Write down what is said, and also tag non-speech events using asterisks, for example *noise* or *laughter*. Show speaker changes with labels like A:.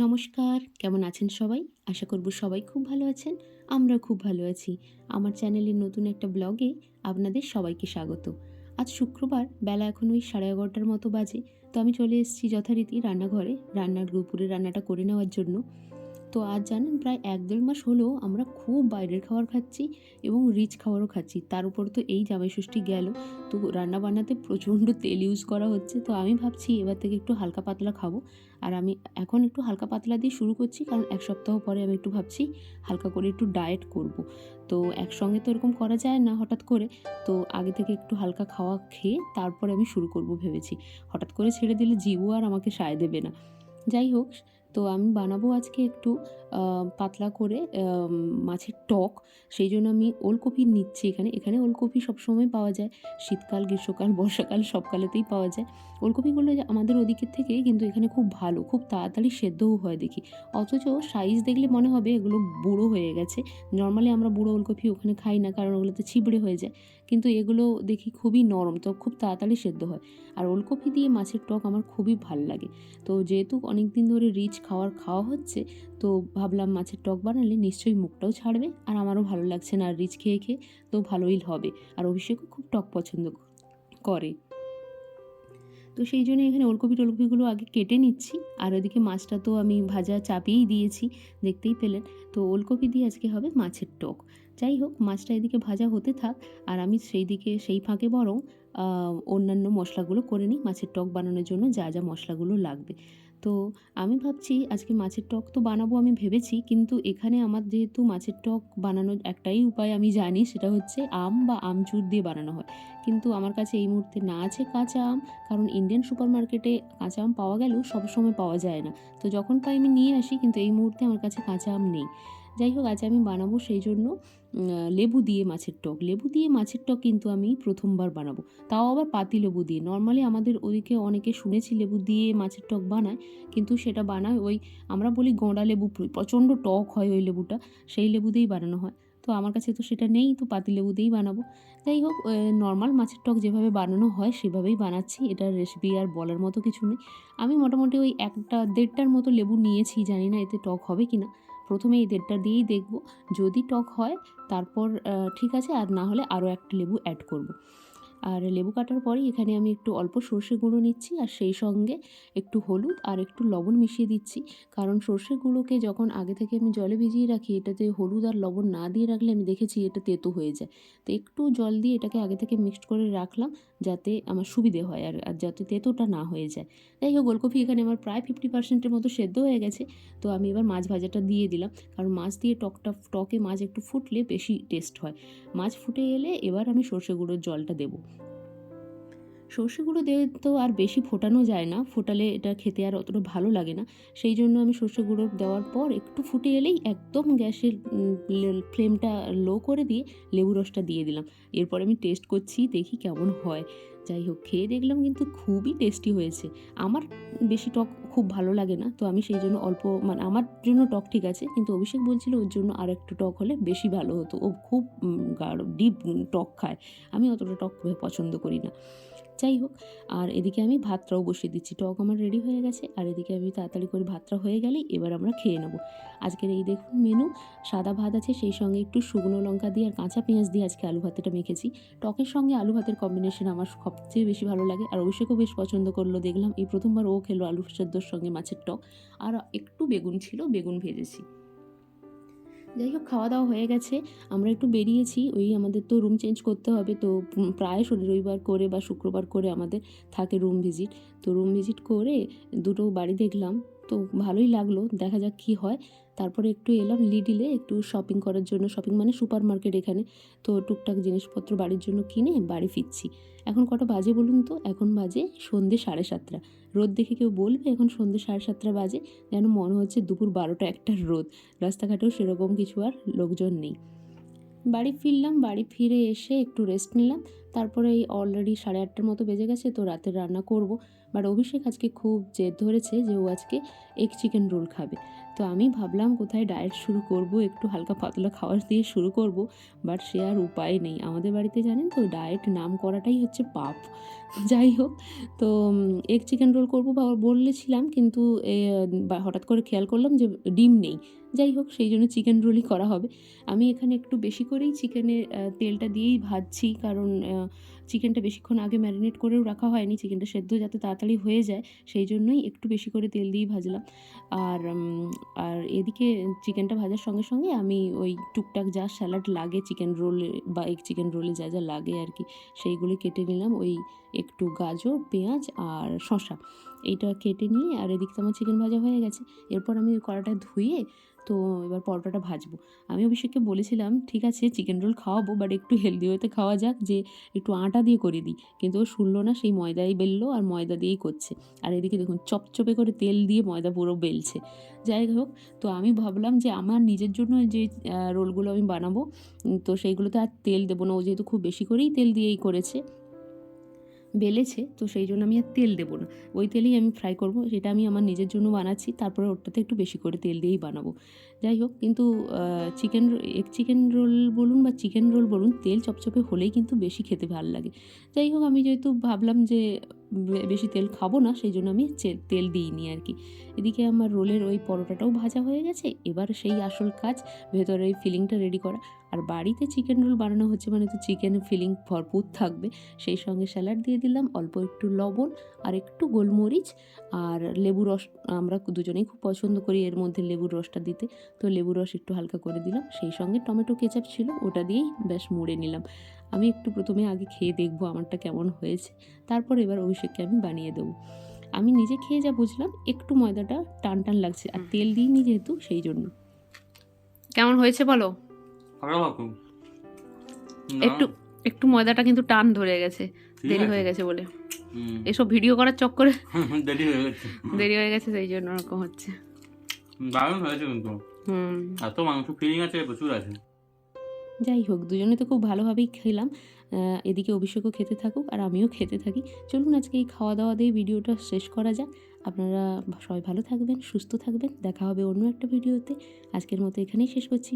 A: নমস্কার, কেমন আছেন সবাই? আশা করব সবাই খুব ভালো আছেন আমরা খুব ভালো আছি। আমার চ্যানেলের নতুন একটা ব্লগে আপনাদের সবাইকে স্বাগত। আজ শুক্রবার, বেলা এখন ওই সাড়ে এগারোটার মতো বাজে, তো আমি চলে এসেছি যথারীতি রান্নাঘরে, রান্নার দুপুরে রান্নাটা করে নেওয়ার জন্য। তো আজ জানেন, প্রায় এক দেড় মাস হলেও আমরা খুব বাইরের খাবার খাচ্ছি এবং রিচ খাবারও খাচ্ছি। তার উপর তো এই জামাই ষষ্ঠী গেল। তো রান্না বান্নাতে প্রচণ্ড তেল ইউজ করা হচ্ছে। তো আমি ভাবছি এবার থেকে একটু হালকা পাতলা খাব। আর আমি এখন একটু হালকা পাতলা দিয়ে শুরু করছি। কারণ এক সপ্তাহ পরে আমি একটু ভাবছি হালকা করে একটু ডায়েট করব। তো একসঙ্গে তো এরকম করা যায় না হঠাৎ করে। তো আগে থেকে একটু হালকা খাওয়া খেয়ে তারপরে আমি শুরু করব ভেবেছি। হঠাৎ করে ছেড়ে দিলে জিবু আর আমাকে সায় দেবে না। যাই হোক তো আমি বানাবো আজকে একটু পাতলা করে মাছের টক। সেই জন্য আমি ওলকপি নিচ্ছি এখানে। এখানে ওলকপি সবসময় পাওয়া যায়। শীতকাল, গ্রীষ্মকাল, বর্ষাকাল সবকালেতেই পাওয়া যায়। ওলকপিগুলো আমাদের ওদিকের থেকে কিন্তু এখানে খুব ভালো, খুব তাড়াতাড়ি সেদ্ধও হয় দেখি। অথচ সাইজ দেখলে মনে হবে এগুলো বুড়ো হয়ে গেছে। নর্মালি আমরা বুড়ো ওলকপি ওখানে খাই না কারণ ওগুলোতে ছিবড়ে হয়ে যায়। কিন্তু এগুলো দেখি খুবই নরম, তো খুব তাড়াতাড়ি সেদ্ধ হয়। আর ওলকপি দিয়ে মাছের টক আমার খুবই ভালো লাগে। তো যেহেতু অনেক দিন ধরে রিচ খাওয়ার খাওয়া হচ্ছে, তো ভাবলাম মাছের টক বানালে নিশ্চয়ই মুখটাও ছাড়বে আর আমারও ভালো লাগছে না আর রিচ খেয়ে খেয়ে, তো ভালোই হবে। আর অভিষেকও খুব টক পছন্দ করে। তো সেই জন্য এখানে ওলকপি টলকপিগুলো আগে কেটে নিচ্ছি, আর ওদিকে মাছটা তো আমি ভাজা চাপিয়েই দিয়েছি, দেখতেই পেলেন। তো ওলকপি দিয়ে আজকে হবে মাছের টক। যাই হোক, মাছটা এদিকে ভাজা হতে থাক আর আমি সেই দিকে, সেই ফাঁকে বরং অন্যান্য মশলাগুলো করে নিই। মাছের টক বানানোর জন্য যা যা মশলাগুলো লাগবে। তো আমি ভাবছি আজকে মাছের টক তো বানাবো আমি ভেবেছি, কিন্তু এখানে আমার যেহেতু মাছের টক বানানোর একটাই উপায় আমি জানি, সেটা হচ্ছে আম বা আমচুর দিয়ে বানানো হয়। কিন্তু আমার কাছে এই মুহূর্তে না আছে কাঁচা আম, কারণ ইন্ডিয়ান সুপার মার্কেটে কাঁচা আম পাওয়া গেলেও সবসময় পাওয়া যায় না। তো যখন পাই আমি নিয়ে আসি, কিন্তু এই মুহূর্তে আমার কাছে কাঁচা আম নেই। যাই হোক, আজ আমি বানাবো সেই জন্য লেবু দিয়ে মাছের টক। লেবু দিয়ে মাছের টক কিন্তু আমি প্রথমবার বানাবো। তাও আবার পাতি লেবু দিয়ে। নর্মালি আমাদের ওদিকে অনেকে শুনেছি লেবু দিয়ে মাছের টক বানায়, কিন্তু সেটা বানায় ওই আমরা বলি গোঁড়া লেবু প্রচণ্ড টক হয় ওই লেবুটা, সেই লেবু দিয়েই বানানো হয়। তো আমার কাছে তো সেটা নেই, তো পাতি লেবু দিয়েই বানাবো। যাই হোক নর্মাল মাছের টক যেভাবে বানানো হয় সেভাবেই বানাচ্ছি। এটার রেসিপি আর বলার মতো কিছু নেই। আমি মোটামুটি ওই একটা দেড়টার মতো লেবু নিয়েছি, জানি না এতে টক হবে কি না প্রথমে এই দেড়টা দিয়েই দেখব। যদি টক হয়, তারপর ঠিক আছে, আর না হলে আরও একটা লেবু অ্যাড করব। আর লেবু কাটার পরেই এখানে আমি একটু অল্প সর্ষে গুঁড়ো নিচ্ছি, আর সেই সঙ্গে একটু হলুদ আর একটু লবণ মিশিয়ে দিচ্ছি। কারণ সর্ষে গুঁড়োকে যখন আগে থেকে আমি জলে ভিজিয়ে রাখি, এটাতে হলুদ আর লবণ না দিয়ে রাখলে আমি দেখেছি এটা তেতো হয়ে যায়। তো একটু জল দিয়ে এটাকে আগে থেকে মিক্সড করে রাখলাম। যাতে আমার সুবিধে হয় আর আর যাতে তেতোটা না হয়ে যায়। যাই হোক, গোলকপি এখানে আমার প্রায় ফিফটি পার্সেন্টের মতো সেদ্ধ হয়ে গেছে। তো আমি এবার মাছ ভাজাটা দিয়ে দিলাম। কারণ মাছ দিয়ে টকটা, টকে মাছ একটু ফুটলে বেশি টেস্ট হয়। মাছ ফুটে এলে এবার আমি সর্ষে গুঁড়োর জলটা দেবো। সর্ষে গুঁড়ো দিয়ে তো আর বেশি ফোটানো যায় না। ফোটালে এটা খেতে আর অতটা ভালো লাগে না। সেই জন্য আমি সর্ষে গুঁড়ো দেওয়ার পর একটু ফুটে এলেই একদম গ্যাসের ফ্লেমটা লো করে দিয়ে লেবু রসটা দিয়ে দিলাম। এরপর আমি টেস্ট করছি, দেখি কেমন হয়। যাই হোক, খেয়ে দেখলাম কিন্তু খুবই টেস্টি হয়েছে। আমার বেশি টক খুব ভালো লাগে না, তো আমি সেই জন্য অল্প মানে আমার জন্য টক ঠিক আছে, কিন্তু অভিষেক বলছিল ওর জন্য আর একটু টক হলে বেশি ভালো হতো। ও খুব গাঢ় ডিপ টক খায়। আমি অতটা টক পছন্দ করি না। যাই হোক, আর এদিকে আমি ভাতটাও বসিয়ে দিচ্ছি। টক আমার রেডি হয়ে গেছে, আর এদিকে আমি তাড়াতাড়ি করে ভাতটা হয়ে গেলেই এবার আমরা খেয়ে নেব। আজকের এই দেখুন মেনু সাদা ভাত আছে, সেই সঙ্গে একটু শুকনো লঙ্কা দিয়ে আর কাঁচা পেঁয়াজ দিয়ে আজকে আলু ভাতটা মেখেছি। টকের সঙ্গে আলু ভাতের কম্বিনেশন আমার সবচেয়ে বেশি ভালো লাগে। আর অভিষেকও বেশ পছন্দ করল, দেখলাম এই প্রথমবার ও খেলো আলু সেদ্ধর সঙ্গে মাছের টক। আর একটু বেগুন ছিল, বেগুন ভেজেছি। যাই হোক খাওয়া দাওয়া হয়ে গেছে। আমরা একটু বেরিয়েছি, ওই আমাদের তো রুম চেঞ্জ করতে হবে, তো প্রায় শনি রবিবার করে বা শুক্রবার করে আমাদের থাকে রুম ভিজিট তো রুম ভিজিট করে দুটো বাড়ি দেখলাম, তো ভালোই লাগল, দেখা যাক কি হয়। তারপরে একটু এলাম লিডিলে একটু শপিং করার জন্য শপিং মানে সুপার মার্কেট এখানে। তো টুকটাক জিনিসপত্র বাড়ির জন্য কিনে বাড়ি ফিরছি। এখন কটা বাজে বলুন তো? এখন বাজে সন্ধে সাড়ে সাতটা। রোদ দেখে কেউ বলবে এখন সন্ধে সাড়ে সাতটা বাজে? যেন মনে হচ্ছে দুপুর বারোটা একটা রোদ। রাস্তাঘাটেও সেরকম কিছু আর লোকজন নেই। বাড়ি ফিরলাম, বাড়ি ফিরে এসে একটু রেস্ট নিলাম। তারপরে এই অলরেডি সাড়ে আটটার মতো বেজে গেছে, তো রাতের রান্না করব। বাট অভিষেক আজকে খুব জেদ ধরেছে যে ও আজকে এগ চিকেন রোল খাবে। তো আমি ভাবলাম কোথায় ডায়েট শুরু করব, একটু হালকা পাতলা খাওয়ার দিয়ে শুরু করব বাট সে আর উপায় নেই। আমাদের বাড়িতে জানেন তো, ডায়েট নাম করাটাই হচ্ছে পাপ। যাই হোক, তো এগ চিকেন রোল করব বা বলেছিলাম কিন্তু হঠাৎ করে খেয়াল করলাম যে ডিম নেই। যাই হোক, সেই জন্য চিকেন রোলই করা হবে। আমি এখানে একটু বেশি করেই চিকেনের তেলটা দিয়েই ভাজছি কারণ চিকেনটা বেশিক্ষণ আগে ম্যারিনেট করেও রাখা হয়নি। চিকেনটা সেদ্ধ যাতে তাড়াতাড়ি হয়ে যায়, সেই জন্যই একটু বেশি করে তেল দিয়েই ভাজলাম। আর আর এদিকে চিকেনটা ভাজার সঙ্গে সঙ্গে আমি ওই টুকটাক যা স্যালাড লাগে চিকেন রোলে বা এগ চিকেন রোলে যা যা লাগে আর কি, সেইগুলি কেটে নিলাম। ওই একটু গাজর, পেঁয়াজ আর শসা। এইটা কেটে নিয়ে আর এদিকে তো আমার চিকেন ভাজা হয়ে গেছে। এরপর আমি কড়াটা ধুয়ে তো এবার পরোটাটা ভাজবো। আমি অভিষেককে বলেছিলাম, ঠিক আছে চিকেন রোল খাওয়াবো বাট একটু হেলদি ওয়েতে খাওয়া যাক, যে একটু আটা দিয়ে করে দিই। কিন্তু ও শুনলো না, সেই ময়দাই বেললো আর ময়দা দিয়েই করছে। আর এদিকে দেখুন, চপচপে করে তেল দিয়ে ময়দা পুরো বেলছে। যাই হোক, তো আমি ভাবলাম যে আমার নিজের জন্য যে রোলগুলো আমি বানাবো তো সেইগুলোতে আর তেল দেবো না। ও যেহেতু খুব বেশি করেই তেল দিয়েই করেছে বেলেছে, তো সেই জন্য আমি আর তেল দেবো না। ওই তেলেই আমি ফ্রাই করব, সেটা আমি আমার নিজের জন্য বানাচ্ছি, তারপরে ওরটাতে একটু বেশি করে তেল দিয়েই বানাবো। যাই হোক, কিন্তু চিকেন এক চিকেন রোল বলুন বা চিকেন রোল বলুন, তেল চপচপে হলেই কিন্তু বেশি খেতে ভালো লাগে। যাই হোক, আমি যেহেতু ভাবলাম যে বেশি তেল খাব না, সেই জন্য আমি তেল দিইনি আর কি। এদিকে আমার রোলের ওই পরোটাটাও ভাজা হয়ে গেছে, এবার সেই আসল কাজ, ভেতরে ওই ফিলিংটা রেডি করা। আর বাড়িতে চিকেন রোল বানানো হচ্ছে মানে তো চিকেন ফিলিং ভরপুর থাকবে। সেই সঙ্গে স্যালাড দিয়ে দিলাম, অল্প একটু লবণ আর একটু গোলমরিচ আর লেবু রস। আমরা দুজনেই খুব পছন্দ করি এর মধ্যে লেবুর রসটা দিতে। তো লেবু রস একটু হালকা করে দিলাম, সেই সঙ্গে টমেটো কেচাপ ছিল, ওটা দিয়েই বেশ মুড়ে নিলাম। আমি একটু প্রথমে আগে খেয়ে দেখব আমারটা কেমন হয়েছে তারপর এবার অভিষেককে আমি বানিয়ে দেবো। আমি নিজে খেয়ে যা বুঝলাম একটু ময়দাটা টান টান লাগছে আর তেল দিইনি যেহেতু সেই জন্য। কেমন হয়েছে বলো? একটু একটু ময়দাটা কিন্তু টান ধরে গেছে দেরি হয়ে গেছে বলে। এসব ভিডিও করার চক্করে *laughs*
B: দেরি হয়ে গেছে।
A: দেরি হয়ে গেছে সেই জন্য ওরকম হচ্ছে।
B: দারুণ হয়েছে কিন্তু।
A: হুম।
B: এত মাংস ফিলিং আছে প্রচুর আছে।
A: যাই হোক, দুজনে তো খুব ভালোভাবেই খেলাম। এদিকে অভিষেকও খেতে থাকুক আর আমিও খেতে থাকি। চলুন আজকে এই খাওয়া দাওয়া দিয়ে ভিডিওটা শেষ করা যাক। আপনারা সবাই ভালো থাকবেন, সুস্থ থাকবেন। দেখা হবে অন্য একটা ভিডিওতে। আজকের মতো এখানেই শেষ করছি।